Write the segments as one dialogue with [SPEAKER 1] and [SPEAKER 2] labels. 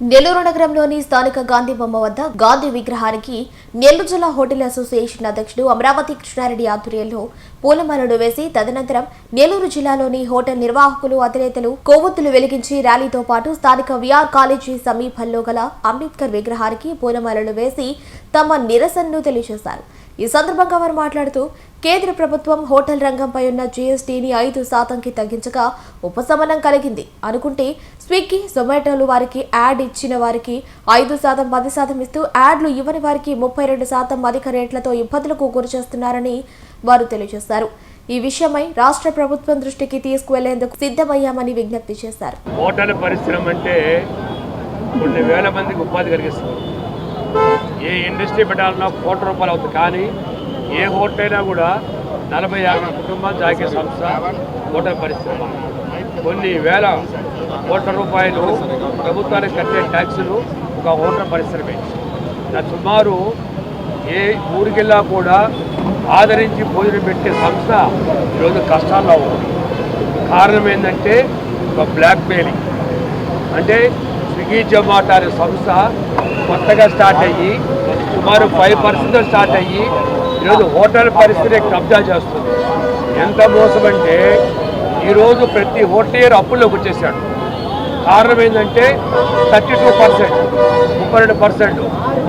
[SPEAKER 1] నెల్లూరు నగరంలోని స్థానిక గాంధీ బొమ్మ వద్ద గాంధీ విగ్రహానికి నెల్లూరు జిల్లా హోటల్ అసోసియేషన్ అధ్యక్షుడు అమరావతి కృష్ణారెడ్డి ఆధ్వర్యంలో పూలమాలలు వేసి తదనంతరం నెల్లూరు జిల్లాలోని హోటల్ నిర్వాహకులు అధినేతలు కొవ్వొత్తులు వెలిగించి ర్యాలీతో పాటు స్థానిక విఆర్ కాలేజీ సమీపంలో గల అంబేద్కర్ విగ్రహానికి పూలమాలలు వేసి తమ నిరసనను తెలియజేశారు. ఈ సందర్భంగా వారు మాట్లాడుతూ కేంద్ర ప్రభుత్వం హోటల్ రంగంపై ఉన్న జీఎస్టీని ఐదు శాతంకి తగ్గించగా ఉపశమనం కలిగింది. అనుకుంటే స్విగ్గీ జొమాటోలు వారికి యాడ్ ఇచ్చిన వారికి ఐదు శాతం పది శాతం ఇస్తూ యాడ్లు ఇవ్వని వారికి ముప్పై రెండు శాతం అధిక రేట్లతో ఇబ్బందులకు గురిచేస్తున్నారని వారు తెలియజేశారు. ఈ విషయమై రాష్ట్ర ప్రభుత్వం దృష్టికి తీసుకువెళ్ళేందుకు సిద్ధమయ్యామని విజ్ఞప్తి చేశారు.
[SPEAKER 2] హోటల్ పరిశ్రమ అంటే కొన్ని వేల మందికి ఉపాధి కలిగిస్తుంది. ఏ ఇండస్ట్రీ పెట్టాలన్నా కోటి రూపాయలు అవుతుంది. కానీ ఏ హోటల్ అయినా కూడా నలభై యాభై కుటుంబాలు సాగే సంస్థ హోటల్ పరిశ్రమ కొన్ని వేల కోట్ల రూపాయలు ప్రభుత్వానికి కట్టే ట్యాక్సులు ఒక హోటల్ పరిశ్రమే నా సుమారు ఏ ఊరికెళ్ళా కూడా ఆదరించి భోజనం పెట్టే సంస్థ ఈరోజు కష్టాల్లో ఉంది. కారణం ఏంటంటే ఒక బ్లాక్ మెయిలింగ్ అంటే స్విగ్గీ జొమాటో అనే సంస్థ కొత్తగా స్టార్ట్ అయ్యి సుమారు ఫైవ్ పర్సెంట్ స్టార్ట్ అయ్యి ఈరోజు హోటల్ పరిస్థితి కబ్జా చేస్తుంది. ఎంత మోసం అంటే ఈరోజు ప్రతి హోటలియర్ అప్పుల్లోకి వచ్చేసాడు. కారణం ఏంటంటే థర్టీ టూ పర్సెంట్ ముప్పై రెండు పర్సెంట్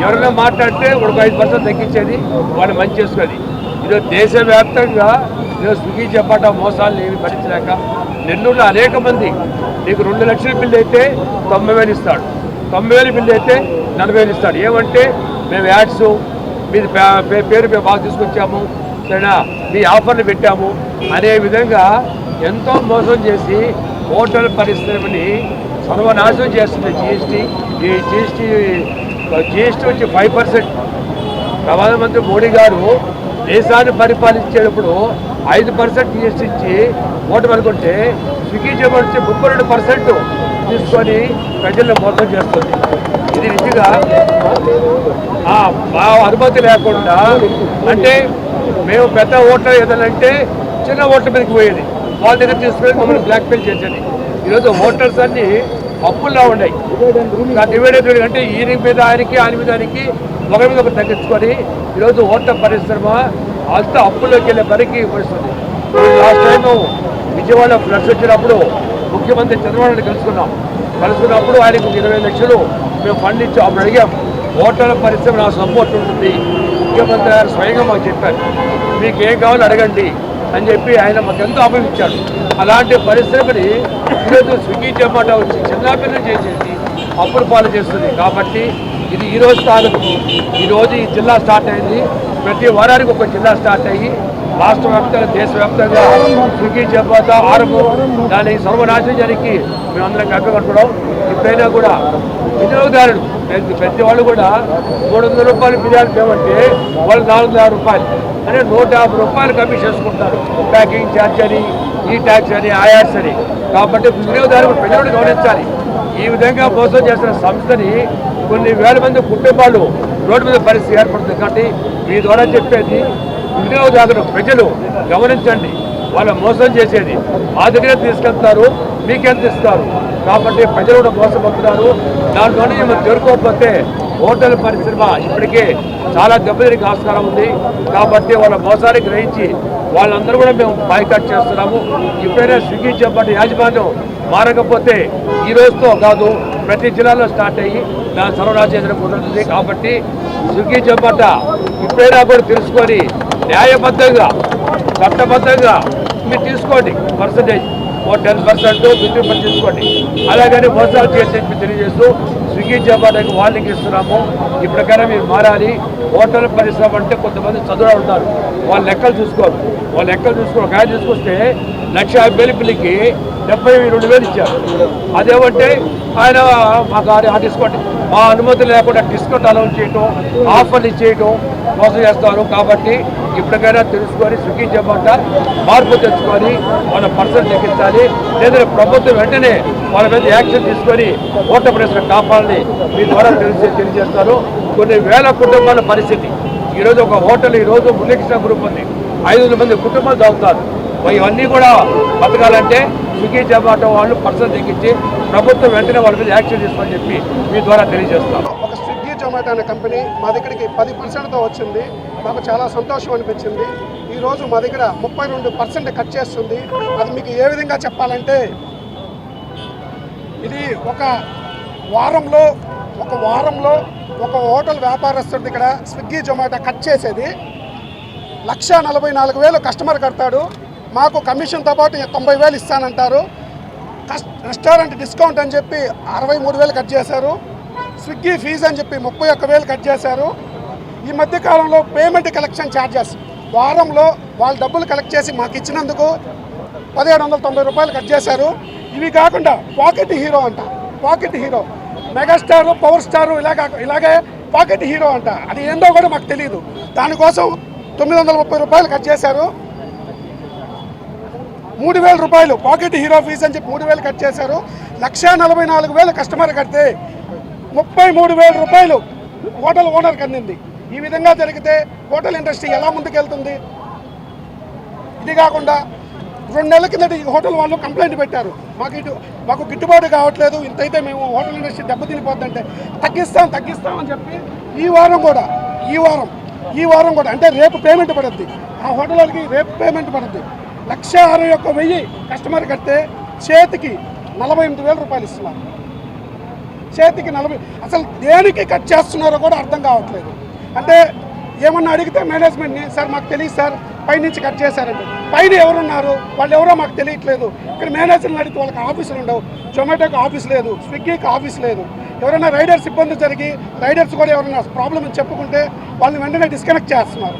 [SPEAKER 2] ఎవరైనా మాట్లాడితే ఒక ఐదు పర్సెంట్ తగ్గించేది వాళ్ళు మంచి చేసుకునేది. ఈరోజు దేశవ్యాప్తంగా ఈరోజు స్విగ్గీ చెప్పట మోసాలు ఏమి భరించలేక నెల్లూరులో అనేక మంది నీకు రెండు లక్షల బిల్లు అయితే తొంభై వేలు ఇస్తాడు. తొంభై వేలు బిల్లు అయితే నలభై వేలు ఇస్తాడు. ఏమంటే మేము యాడ్స్ మీది పేరు మేము బాగా తీసుకొచ్చాము సరేనా? మీ ఆఫర్లు పెట్టాము. అనే విధంగా ఎంతో మోసం చేసి హోటల్ పరిశ్రమని సర్వనాశనం చేస్తుంది జిఎస్టీ. ఈ జిఎస్టీ జిఎస్టీ వచ్చి ఫైవ్ పర్సెంట్. ప్రధానమంత్రి మోడీ గారు దేశాన్ని పరిపాలించేటప్పుడు ఐదు పర్సెంట్ జిఎస్టీ ఇచ్చి ఓటు అనుకుంటే స్విగ్గీ జొమాటో ముప్పై రెండు పర్సెంట్ తీసుకొని ప్రజలను మోసం చేస్తుంది. ఇది నిజంగా మా అనుమతి లేకుండా అంటే మేము పెద్ద ఓటర్ ఏదంటే చిన్న ఓట్ల మీదకి పోయేది. వాళ్ళ దగ్గర తీసుకొని మమ్మల్ని బ్లాక్మెయిల్ చేసేది. ఈరోజు హోటల్స్ అన్ని అప్పుల్లో ఉన్నాయి. డివైడెడ్ అంటే ఈయన మీద ఆయనకి ఆయన మీద ఆయనకి ఒకరి మీద ఒకరు తగ్గించుకొని ఈరోజు హోటల్ పరిశ్రమ అంత అప్పుల్లోకి వెళ్ళే పనికి వస్తుంది లాస్ట్ టైం విజయవాడ ఫ్లడ్స్ వచ్చినప్పుడు ముఖ్యమంత్రి చంద్రబాబు కలుసుకున్నాం. కలుసుకున్నప్పుడు ఆయనకు ఇరవై లక్షలు మేము ఫండ్ ఇచ్చి అప్పుడు అడిగాం ఓటర్ల పరిశ్రమ నా సపోర్ట్ ఉంటుంది. ముఖ్యమంత్రి గారు స్వయంగా మాకు చెప్పారు. మీకు ఏం కావాలో అడగండి అని చెప్పి ఆయన మాకు ఎంతో అభిమించాడు అలాంటి పరిశ్రమని ఈరోజు స్విగ్గీ జొమాటో వచ్చి చిన్నపిల్లలు చేసేసి అప్పులు పాలు చేస్తుంది. కాబట్టి ఇది ఈ రోజు కాదు. ఈ ఈ జిల్లా స్టార్ట్ అయింది. ప్రతి వారానికి ఒక జిల్లా స్టార్ట్ అయ్యి రాష్ట్ర వ్యాప్తంగా దేశవ్యాప్తంగా స్విగ్గీ జొమాటో ఆరంభం దాని సర్వనాశనానికి జరిగి మేమందరం కక్కగట్టుకోవడం ఎప్పుడైనా కూడా వినియోగదారుడు ప్రతి ప్రతి వాళ్ళు కూడా మూడు వందల రూపాయలు బిర్యానీ పేమంటే వాళ్ళు నాలుగు వందల రూపాయలు. అంటే నూట యాభై రూపాయలు కమిషన్ చేసుకుంటారు ప్యాకింగ్ ఛార్జ్ అని ఈ ట్యాక్స్ అని ఆయాస్ అని. కాబట్టి వినియోగదారుడు ప్రజలను గమనించాలి. ఈ విధంగా మోసం చేసిన సంస్థని కొన్ని వేల మంది కుటుంబాలు రోడ్డు మీద పరిస్థితి ఏర్పడుతుంది కాబట్టి మీ ద్వారా చెప్పేది వినియోగదారులు ప్రజలు గమనించండి. వాళ్ళ మోసం చేసేది. మా దగ్గర తీసుకెళ్తారు మీకెంత ఇస్తారు? కాబట్టి ప్రజలు కూడా మోసపోతున్నారు. దాంట్లోనే మనం చేరుకోకపోతే హోటల్ పరిశ్రమ ఇప్పటికే చాలా దెబ్బతిరిగి ఆస్కారం ఉంది. కాబట్టి వాళ్ళ మోసాన్ని గ్రహించి వాళ్ళందరూ కూడా మేము బాయ్కట్ చేస్తున్నాము. ఇప్పుడైనా స్విగ్గీ చెప్పండి యాజమాన్యం మారకపోతే ఈ రోజుతో కాదు ప్రతి జిల్లాలో స్టార్ట్ అయ్యి దాని సర్వరాజ్యం కుదురుతుంది. కాబట్టి స్విగ్గీ చెప్పట ఇప్పుడైనా కూడా తెలుసుకొని న్యాయబద్ధంగా చట్టబద్ధంగా మీరు తీసుకోండి. పర్సంటేజ్ ఓ టెన్ పర్సెంట్ ఫిఫ్టీ పర్సెంట్ తీసుకోండి. అలాగని మోసాలు చేసి మీరు తెలియజేస్తూ స్విగ్గీ జమాటాకి వార్నింగ్ ఇస్తున్నాము. ఈ ప్రకారం మీరు మారాలి. హోటల్ పరిశ్రమ అంటే కొంతమంది చదువు ఉంటారు. వాళ్ళ లెక్కలు చూసుకోరు. వాళ్ళ లెక్కలు చూసుకోరు. ఒక చూసుకొస్తే లక్ష యాభై పిల్లికి డెబ్బై రెండు వేలు ఇచ్చారు. అదేమంటే ఆయన మాకు ఆ తీసుకోండి. మా అనుమతి లేకుండా డిస్కౌంట్ అనౌన్స్ చేయటం ఆఫర్లు ఇచ్చేయటం మోసం చేస్తారు. కాబట్టి ఇప్పటికైనా తెలుసుకొని స్విగ్గీ మార్పు తెచ్చుకొని మన పర్సన్ తగ్గించాలి లేదా ప్రభుత్వం వెంటనే వాళ్ళ మీద యాక్షన్ తీసుకొని ఓట ప్రశ్న కాపాలని మీ ద్వారా తెలిసి తెలియజేస్తారు. కొన్ని వేల కుటుంబాల పరిస్థితి. ఈరోజు ఒక హోటల్ ఈరోజు మురళీకృష్ణ గ్రూప్ ఉంది. ఐదు వందల మంది కుటుంబాలు తాగుతారు ఇవన్నీ కూడా బతకాలంటే స్విగ్గీ జొమాటో వాళ్ళు పర్సన్ దిగించి ప్రభుత్వం వెంటనే వాళ్ళ మీద యాక్షన్ తీసుకోమని చెప్పి మీ ద్వారా తెలియజేస్తాం.
[SPEAKER 3] ఒక స్విగ్గీ జొమాటో అనే కంపెనీ మా దగ్గరికి పది పర్సెంట్తో వచ్చింది. మాకు చాలా సంతోషం అనిపించింది. ఈరోజు మా దగ్గర ముప్పై రెండు పర్సెంట్ కట్ చేస్తుంది. అది మీకు ఏ విధంగా చెప్పాలంటే ఇది ఒక వారంలో ఒక వారంలో ఒక హోటల్ వ్యాపారస్తుడి దగ్గర స్విగ్గీ జొమాటో కట్ చేసేది. లక్ష నలభై నాలుగు వేలు కస్టమర్ కడతాడు. మాకు కమిషన్తో పాటు తొంభై వేలు ఇస్తానంటారు. రెస్టారెంట్ డిస్కౌంట్ అని చెప్పి అరవై మూడు వేలు కట్ చేశారు. స్విగ్గీ ఫీజు అని చెప్పి ముప్పై ఒక్క వేలు కట్ చేశారు. ఈ మధ్యకాలంలో పేమెంట్ కలెక్షన్ ఛార్జెస్ వారంలో వాళ్ళ డబ్బులు కలెక్ట్ చేసి మాకు ఇచ్చినందుకు పదిహేడు వందల తొంభై రూపాయలు కట్ చేశారు. ఇవి కాకుండా పాకెట్ హీరో అంట. Pocket hero. Megastar power star ఇలాగా ఇలాగే పాకెట్ హీరో అంట. అది ఏందో కూడా మాకు తెలియదు దానికోసం తొమ్మిది వందల ముప్పై రూపాయలు కట్ చేశారు. మూడు వేల రూపాయలు. పాకెట్ హీరో ఫీజు అని చెప్పి మూడు వేలు కట్ చేశారు. లక్ష నలభై నాలుగు వేలు కస్టమర్ కడితే ముప్పై మూడు వేల రూపాయలు హోటల్ ఓనర్కి అందింది. ఈ విధంగా జరిగితే హోటల్ ఇండస్ట్రీ ఎలా ముందుకెళ్తుంది? ఇది కాకుండా రెండు నెలల కిందట ఈ హోటల్ వాళ్ళు కంప్లైంట్ పెట్టారు. మాకు ఇటు మాకు గిట్టుబాటు కావట్లేదు. ఇంతైతే మేము హోటల్ ఇండస్ట్రీ దెబ్బతినిపోద్దంటే తగ్గిస్తాం తగ్గిస్తాం అని చెప్పి ఈ వారం కూడా ఈ వారం ఈ వారం కూడా అంటే రేపు పేమెంట్ పడుద్ది. ఆ హోటల్ వాళ్ళకి రేపు పేమెంట్ పడుద్ది. లక్ష అరవై ఒక్క వెయ్యి కస్టమర్ కడితే చేతికి నలభై ఎనిమిది వేల రూపాయలు ఇస్తున్నారు. చేతికి నలభై అసలు దేనికి కట్ చేస్తున్నారో కూడా అర్థం కావట్లేదు. అంటే ఏమన్నా అడిగితే మేనేజ్మెంట్ని సార్ మాకు తెలియదు సార్ పైనుంచి కట్ చేశారండి. పైన ఎవరున్నారు? వాళ్ళు ఎవరో మాకు తెలియట్లేదు. ఇక్కడ మేనేజర్ని అడిగితే వాళ్ళకి ఆఫీసులు ఉండవు. జొమాటోకి ఆఫీస్ లేదు స్విగ్గీకి ఆఫీస్ లేదు. ఎవరైనా రైడర్స్ ఇబ్బంది జరిగి రైడర్స్ కూడా ఎవరైనా ప్రాబ్లం అని చెప్పుకుంటే వాళ్ళని వెంటనే డిస్కనెక్ట్ చేస్తున్నారు.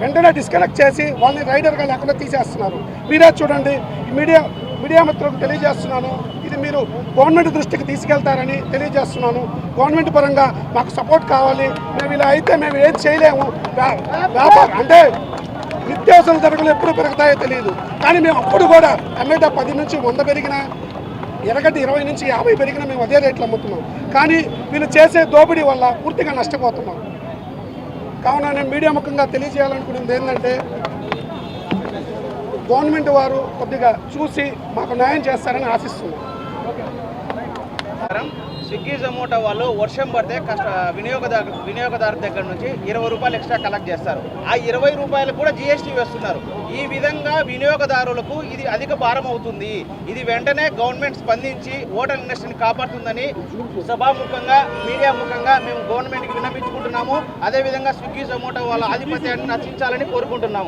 [SPEAKER 3] వెంటనే డిస్కనెక్ట్ చేసి వాళ్ళని రైడర్గా లేకుండా తీసేస్తున్నారు. మీరే చూడండి మీడియా మీడియా మిత్రులకు తెలియజేస్తున్నాను. ఇది మీరు గవర్నమెంట్ దృష్టికి తీసుకెళ్తారని తెలియజేస్తున్నాను. గవర్నమెంట్ పరంగా మాకు సపోర్ట్ కావాలి. మేము ఇలా అయితే మేము ఏం చేయలేము. వ్యాపారం అంటే నిత్యావసర ధరలు ఎప్పుడు పెరుగుతాయో తెలియదు. కానీ మేము అప్పుడు కూడా టమాటా పది నుంచి వంద పెరిగినా ఎరగడ్డ ఇరవై నుంచి యాభై పెరిగినా మేము అదే రేట్లు అమ్ముతున్నాం. కానీ వీళ్ళు చేసే దోపిడీ వల్ల పూర్తిగా నష్టపోతున్నాం. కావున నేను మీడియా ముఖంగా తెలియజేయాలనుకున్నది ఏంటంటే గవర్నమెంట్ వారు కొద్దిగా చూసి మాకు న్యాయం చేస్తారని ఆశిస్తున్నాం.
[SPEAKER 4] స్విగ్గీ జొమాటో వాళ్ళు వర్షం పడితే కష్ట వినియోగదారు వినియోగదారు దగ్గర నుంచి ఇరవై రూపాయలు ఎక్స్ట్రా కలెక్ట్ చేస్తారు. ఆ ఇరవై రూపాయలు కూడా జీఎస్టీ వేస్తున్నారు. ఈ విధంగా వినియోగదారులకు ఇది అధిక భారం అవుతుంది. ఇది వెంటనే గవర్నమెంట్ స్పందించి హోటల్ ఇండస్ట్రీని కాపాడుతుందని సభాముఖంగా మీడియా ముఖంగా మేము గవర్నమెంట్కి విన్నపించుకుంటున్నాము. అదేవిధంగా స్విగ్గీ జొమాటో వాళ్ళ ఆధిపత్యాన్ని నశించాలని కోరుకుంటున్నాము.